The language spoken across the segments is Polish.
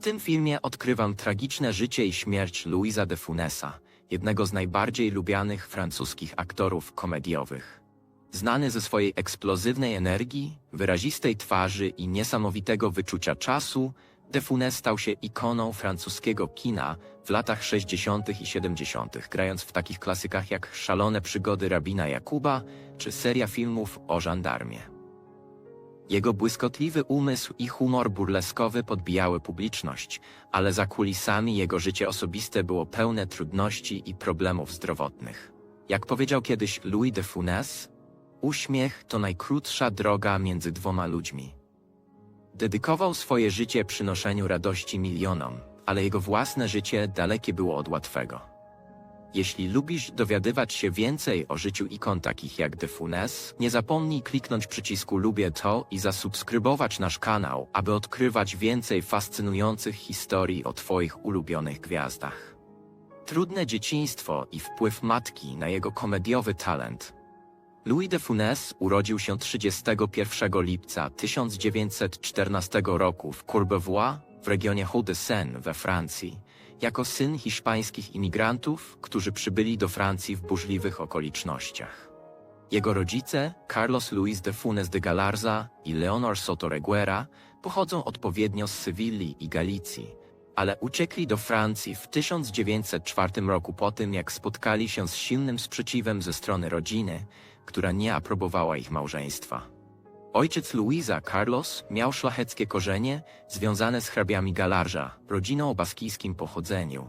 W tym filmie odkrywam tragiczne życie i śmierć Louisa de Funesa, jednego z najbardziej lubianych francuskich aktorów komediowych. Znany ze swojej eksplozywnej energii, wyrazistej twarzy i niesamowitego wyczucia czasu, de Funès stał się ikoną francuskiego kina w latach 60. i 70., grając w takich klasykach jak Szalone przygody rabina Jakuba czy seria filmów o żandarmie. Jego błyskotliwy umysł i humor burleskowy podbijały publiczność, ale za kulisami jego życie osobiste było pełne trudności i problemów zdrowotnych. Jak powiedział kiedyś Louis de Funès, uśmiech to najkrótsza droga między dwoma ludźmi. Dedykował swoje życie przynoszeniu radości milionom, ale jego własne życie dalekie było od łatwego. Jeśli lubisz dowiadywać się więcej o życiu ikon takich jak The Funes, nie zapomnij kliknąć przycisku lubię to i zasubskrybować nasz kanał, aby odkrywać więcej fascynujących historii o Twoich ulubionych gwiazdach. Trudne dzieciństwo i wpływ matki na jego komediowy talent. Louis de Funès urodził się 31 lipca 1914 roku w Courbevoie w regionie Hauts-de-Seine we Francji jako syn hiszpańskich imigrantów, którzy przybyli do Francji w burzliwych okolicznościach. Jego rodzice, Carlos Luis de Funes de Galarza i Leonor Soto Reguera, pochodzą odpowiednio z Sewilli i Galicji, ale uciekli do Francji w 1904 roku po tym, jak spotkali się z silnym sprzeciwem ze strony rodziny, która nie aprobowała ich małżeństwa. Ojciec Luisa, Carlos, miał szlacheckie korzenie związane z hrabiami Galarza, rodziną o baskijskim pochodzeniu,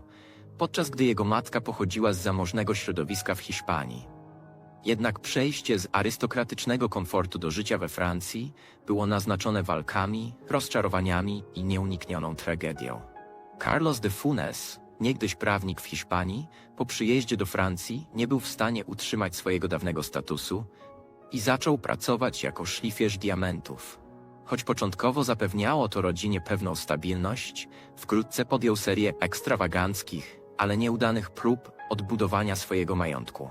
podczas gdy jego matka pochodziła z zamożnego środowiska w Hiszpanii. Jednak przejście z arystokratycznego komfortu do życia we Francji było naznaczone walkami, rozczarowaniami i nieuniknioną tragedią. Carlos de Funes, niegdyś prawnik w Hiszpanii, po przyjeździe do Francji nie był w stanie utrzymać swojego dawnego statusu, i zaczął pracować jako szlifierz diamentów. Choć początkowo zapewniało to rodzinie pewną stabilność, wkrótce podjął serię ekstrawaganckich, ale nieudanych prób odbudowania swojego majątku.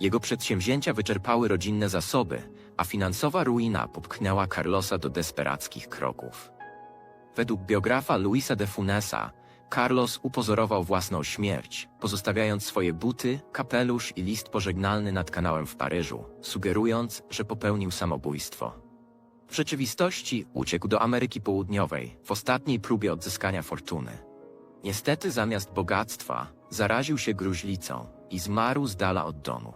Jego przedsięwzięcia wyczerpały rodzinne zasoby, a finansowa ruina popchnęła Carlosa do desperackich kroków. Według biografa Luisa de Funesa, Carlos upozorował własną śmierć, pozostawiając swoje buty, kapelusz i list pożegnalny nad kanałem w Paryżu, sugerując, że popełnił samobójstwo. W rzeczywistości uciekł do Ameryki Południowej w ostatniej próbie odzyskania fortuny. Niestety zamiast bogactwa zaraził się gruźlicą i zmarł z dala od domu.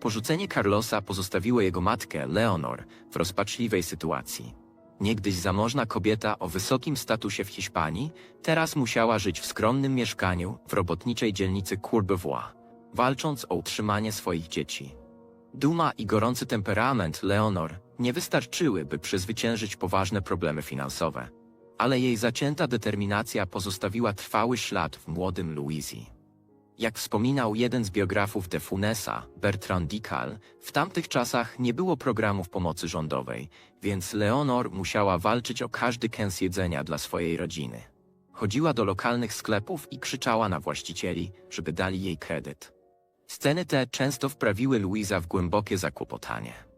Porzucenie Carlosa pozostawiło jego matkę, Leonor, w rozpaczliwej sytuacji. Niegdyś zamożna kobieta o wysokim statusie w Hiszpanii, teraz musiała żyć w skromnym mieszkaniu w robotniczej dzielnicy Courbevoie, walcząc o utrzymanie swoich dzieci. Duma i gorący temperament Leonor nie wystarczyły, by przezwyciężyć poważne problemy finansowe, ale jej zacięta determinacja pozostawiła trwały ślad w młodym Louisi. Jak wspominał jeden z biografów de Funesa, Bertrand Dical, w tamtych czasach nie było programów pomocy rządowej, więc Leonor musiała walczyć o każdy kęs jedzenia dla swojej rodziny. Chodziła do lokalnych sklepów i krzyczała na właścicieli, żeby dali jej kredyt. Sceny te często wprawiły Louisa w głębokie zakłopotanie.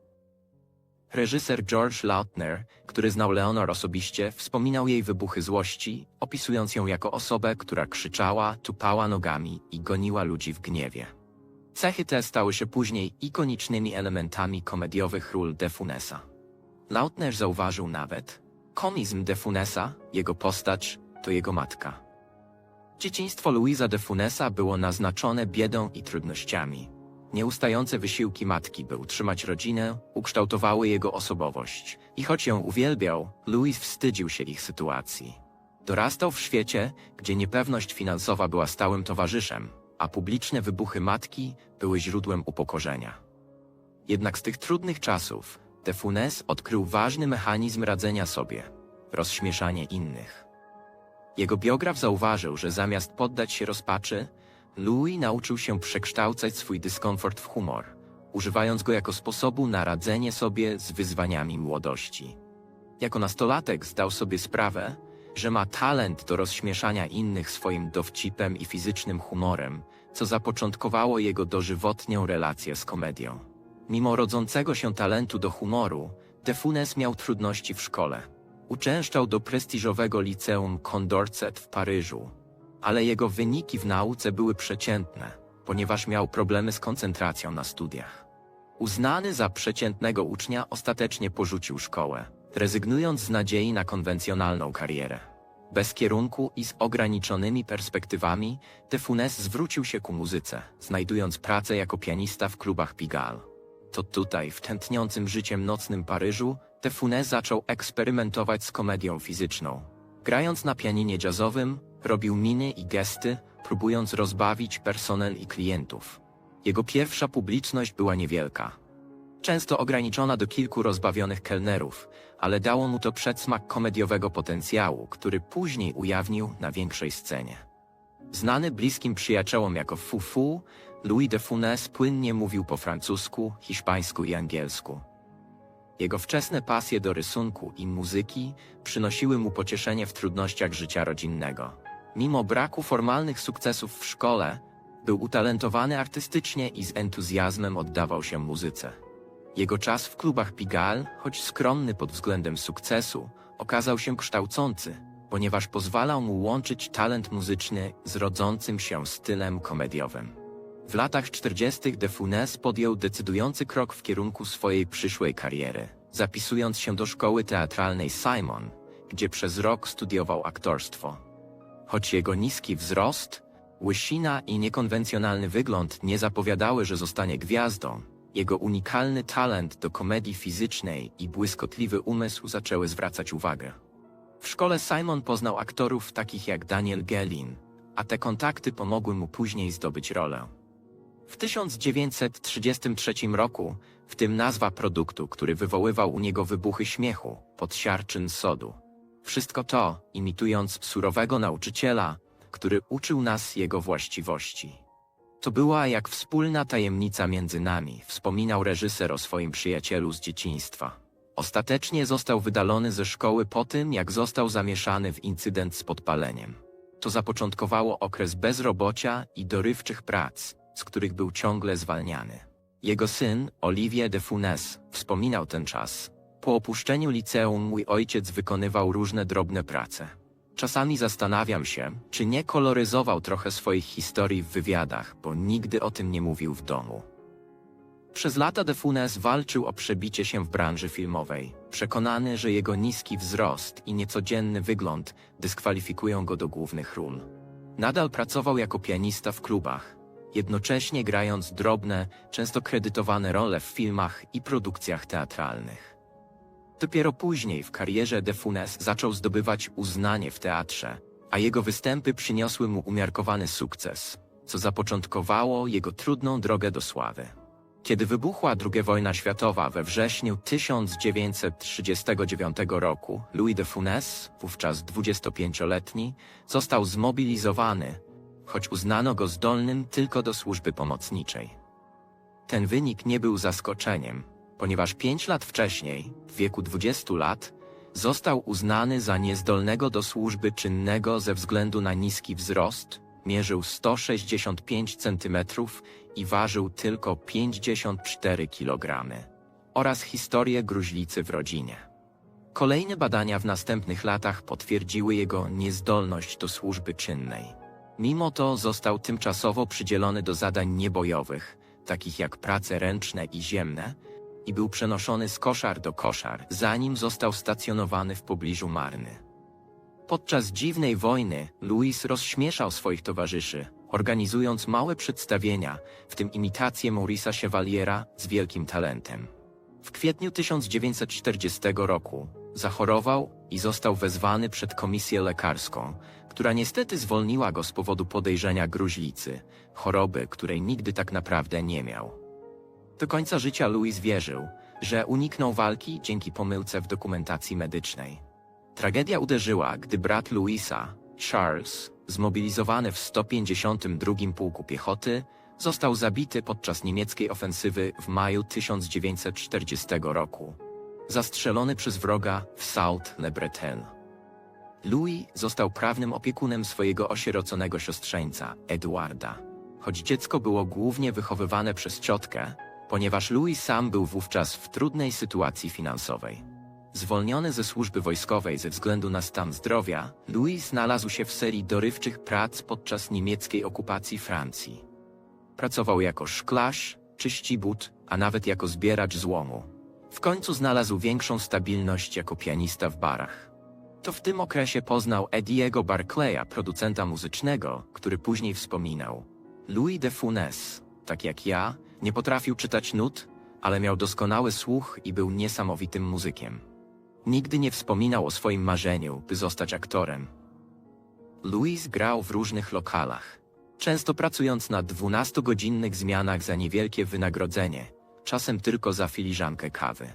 Reżyser George Lautner, który znał Leonor osobiście, wspominał jej wybuchy złości, opisując ją jako osobę, która krzyczała, tupała nogami i goniła ludzi w gniewie. Cechy te stały się później ikonicznymi elementami komediowych ról De Funesa. Lautner zauważył nawet, komizm De Funesa, jego postać, to jego matka. Dzieciństwo Louisa de Funesa było naznaczone biedą i trudnościami, Nieustające wysiłki matki, by utrzymać rodzinę, ukształtowały jego osobowość. I choć ją uwielbiał, Louis wstydził się ich sytuacji. Dorastał w świecie, gdzie niepewność finansowa była stałym towarzyszem, a publiczne wybuchy matki były źródłem upokorzenia. Jednak z tych trudnych czasów De Funes odkrył ważny mechanizm radzenia sobie rozśmieszanie innych. Jego biograf zauważył, że zamiast poddać się rozpaczy, Louis nauczył się przekształcać swój dyskomfort w humor, używając go jako sposobu na radzenie sobie z wyzwaniami młodości. Jako nastolatek zdał sobie sprawę, że ma talent do rozśmieszania innych swoim dowcipem i fizycznym humorem, co zapoczątkowało jego dożywotnią relację z komedią. Mimo rodzącego się talentu do humoru, De Funes miał trudności w szkole. Uczęszczał do prestiżowego liceum Condorcet w Paryżu, ale jego wyniki w nauce były przeciętne, ponieważ miał problemy z koncentracją na studiach. Uznany za przeciętnego ucznia ostatecznie porzucił szkołę, rezygnując z nadziei na konwencjonalną karierę. Bez kierunku i z ograniczonymi perspektywami, De Funes zwrócił się ku muzyce, znajdując pracę jako pianista w klubach Pigalle. To tutaj, w tętniącym życiem nocnym Paryżu, De Funes zaczął eksperymentować z komedią fizyczną. Grając na pianinie jazzowym, robił miny i gesty, próbując rozbawić personel i klientów. Jego pierwsza publiczność była niewielka. Często ograniczona do kilku rozbawionych kelnerów, ale dało mu to przedsmak komediowego potencjału, który później ujawnił na większej scenie. Znany bliskim przyjaciołom jako Fufu, Louis de Funès płynnie mówił po francusku, hiszpańsku i angielsku. Jego wczesne pasje do rysunku i muzyki przynosiły mu pocieszenie w trudnościach życia rodzinnego. Mimo braku formalnych sukcesów w szkole, był utalentowany artystycznie i z entuzjazmem oddawał się muzyce. Jego czas w klubach Pigalle, choć skromny pod względem sukcesu, okazał się kształcący, ponieważ pozwalał mu łączyć talent muzyczny z rodzącym się stylem komediowym. W latach 40. De Funès podjął decydujący krok w kierunku swojej przyszłej kariery, zapisując się do szkoły teatralnej Simon, gdzie przez rok studiował aktorstwo. Choć jego niski wzrost, łysina i niekonwencjonalny wygląd nie zapowiadały, że zostanie gwiazdą, jego unikalny talent do komedii fizycznej i błyskotliwy umysł zaczęły zwracać uwagę. W szkole Simon poznał aktorów takich jak Daniel Gelin, a te kontakty pomogły mu później zdobyć rolę. W 1933 roku, w tym nazwa produktu, który wywoływał u niego wybuchy śmiechu, podsiarczyn sodu. Wszystko to, imitując surowego nauczyciela, który uczył nas jego właściwości. To była jak wspólna tajemnica między nami, wspominał reżyser o swoim przyjacielu z dzieciństwa. Ostatecznie został wydalony ze szkoły po tym, jak został zamieszany w incydent z podpaleniem. To zapoczątkowało okres bezrobocia i dorywczych prac, z których był ciągle zwalniany. Jego syn, Olivier de Funès, wspominał ten czas. Po opuszczeniu liceum mój ojciec wykonywał różne drobne prace. Czasami zastanawiam się, czy nie koloryzował trochę swoich historii w wywiadach, bo nigdy o tym nie mówił w domu. Przez lata De Funès walczył o przebicie się w branży filmowej, przekonany, że jego niski wzrost i niecodzienny wygląd dyskwalifikują go do głównych ról. Nadal pracował jako pianista w klubach, jednocześnie grając drobne, często kredytowane role w filmach i produkcjach teatralnych. Dopiero później w karierze De Funès zaczął zdobywać uznanie w teatrze, a jego występy przyniosły mu umiarkowany sukces, co zapoczątkowało jego trudną drogę do sławy. Kiedy wybuchła II wojna światowa we wrześniu 1939 roku, Louis de Funès, wówczas 25-letni, został zmobilizowany, choć uznano go zdolnym tylko do służby pomocniczej. Ten wynik nie był zaskoczeniem, ponieważ pięć lat wcześniej, w wieku 20 lat, został uznany za niezdolnego do służby czynnego ze względu na niski wzrost, mierzył 165 cm i ważył tylko 54 kg, oraz historię gruźlicy w rodzinie. Kolejne badania w następnych latach potwierdziły jego niezdolność do służby czynnej. Mimo to został tymczasowo przydzielony do zadań niebojowych, takich jak prace ręczne i ziemne, i był przenoszony z koszar do koszar, zanim został stacjonowany w pobliżu Marny. Podczas dziwnej wojny Louis rozśmieszał swoich towarzyszy, organizując małe przedstawienia, w tym imitację Maurisa Chevaliera z wielkim talentem. W kwietniu 1940 roku zachorował i został wezwany przed komisję lekarską, która niestety zwolniła go z powodu podejrzenia gruźlicy, choroby, której nigdy tak naprawdę nie miał. Do końca życia Louis wierzył, że uniknął walki dzięki pomyłce w dokumentacji medycznej. Tragedia uderzyła, gdy brat Louisa, Charles, zmobilizowany w 152 Pułku Piechoty, został zabity podczas niemieckiej ofensywy w maju 1940 roku. Zastrzelony przez wroga w Sault-le-Bretel. Louis został prawnym opiekunem swojego osieroconego siostrzeńca, Eduarda. Choć dziecko było głównie wychowywane przez ciotkę, ponieważ Louis sam był wówczas w trudnej sytuacji finansowej. Zwolniony ze służby wojskowej ze względu na stan zdrowia, Louis znalazł się w serii dorywczych prac podczas niemieckiej okupacji Francji. Pracował jako szklarz, czyścibut, a nawet jako zbieracz złomu. W końcu znalazł większą stabilność jako pianista w barach. To w tym okresie poznał Ediego Barclaya, producenta muzycznego, który później wspominał. Louis de Funès, tak jak ja, nie potrafił czytać nut, ale miał doskonały słuch i był niesamowitym muzykiem. Nigdy nie wspominał o swoim marzeniu, by zostać aktorem. Louis grał w różnych lokalach, często pracując na 12-godzinnych zmianach za niewielkie wynagrodzenie, czasem tylko za filiżankę kawy.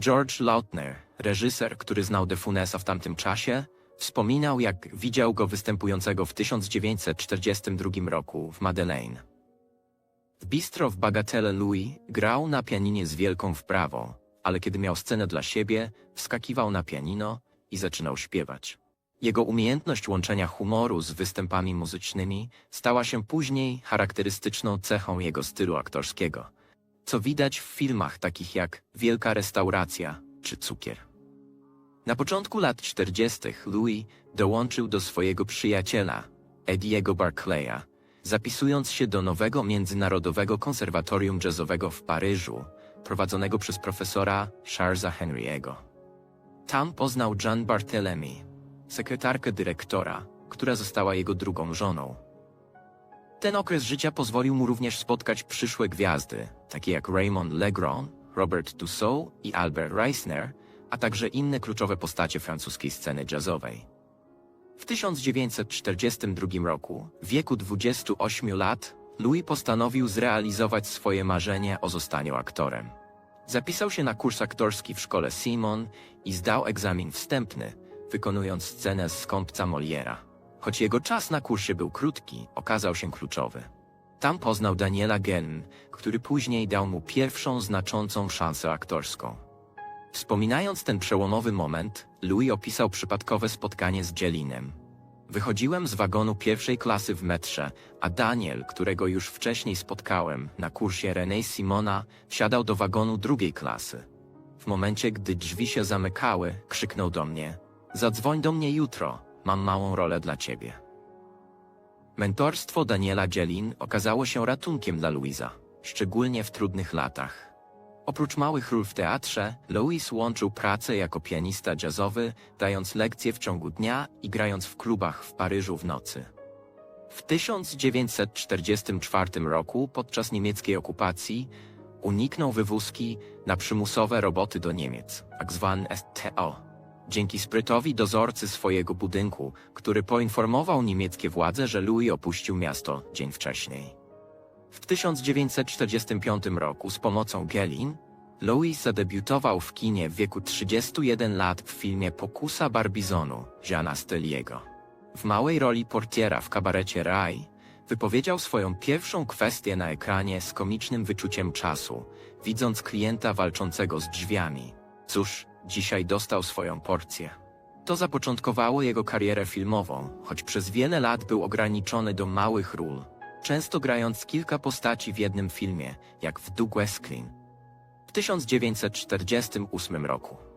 George Lautner, reżyser, który znał De Funesa w tamtym czasie, wspominał, jak widział go występującego w 1942 roku w Madeleine. W bistro w Bagatelle Louis grał na pianinie z wielką wprawą, ale kiedy miał scenę dla siebie, wskakiwał na pianino i zaczynał śpiewać. Jego umiejętność łączenia humoru z występami muzycznymi stała się później charakterystyczną cechą jego stylu aktorskiego, co widać w filmach takich jak Wielka Restauracja czy Cukier. Na początku lat 40. Louis dołączył do swojego przyjaciela, Ediego Barclaya, zapisując się do nowego Międzynarodowego Konserwatorium Jazzowego w Paryżu, prowadzonego przez profesora Charlesa Henry'ego. Tam poznał Jean Barthélemy, sekretarkę dyrektora, która została jego drugą żoną. Ten okres życia pozwolił mu również spotkać przyszłe gwiazdy, takie jak Raymond Legrand, Robert Dussault i Albert Reisner, a także inne kluczowe postacie francuskiej sceny jazzowej. W 1942 roku, w wieku 28 lat, Louis postanowił zrealizować swoje marzenie o zostaniu aktorem. Zapisał się na kurs aktorski w szkole Simon i zdał egzamin wstępny, wykonując scenę z skąpca Moliera. Choć jego czas na kursie był krótki, okazał się kluczowy. Tam poznał Daniela Geln, który później dał mu pierwszą znaczącą szansę aktorską. Wspominając ten przełomowy moment, Louis opisał przypadkowe spotkanie z Jelinem. Wychodziłem z wagonu pierwszej klasy w metrze, a Daniel, którego już wcześniej spotkałem na kursie René Simona, wsiadał do wagonu drugiej klasy. W momencie, gdy drzwi się zamykały, krzyknął do mnie: Zadzwoń do mnie jutro, mam małą rolę dla ciebie. Mentorstwo Daniela Jelin okazało się ratunkiem dla Louisa, szczególnie w trudnych latach. Oprócz małych ról w teatrze, Louis łączył pracę jako pianista jazzowy, dając lekcje w ciągu dnia i grając w klubach w Paryżu w nocy. W 1944 roku, podczas niemieckiej okupacji, uniknął wywózki na przymusowe roboty do Niemiec, tak zwane STO. Dzięki sprytowi dozorcy swojego budynku, który poinformował niemieckie władze, że Louis opuścił miasto dzień wcześniej. W 1945 roku z pomocą Gelin, Louis zadebiutował w kinie w wieku 31 lat w filmie Pokusa Barbizonu Jeana Steliego. W małej roli portiera w kabarecie Rai wypowiedział swoją pierwszą kwestię na ekranie z komicznym wyczuciem czasu, widząc klienta walczącego z drzwiami. Cóż, dzisiaj dostał swoją porcję. To zapoczątkowało jego karierę filmową, choć przez wiele lat był ograniczony do małych ról, często grając kilka postaci w jednym filmie, jak w Doug Westclean. W 1948 roku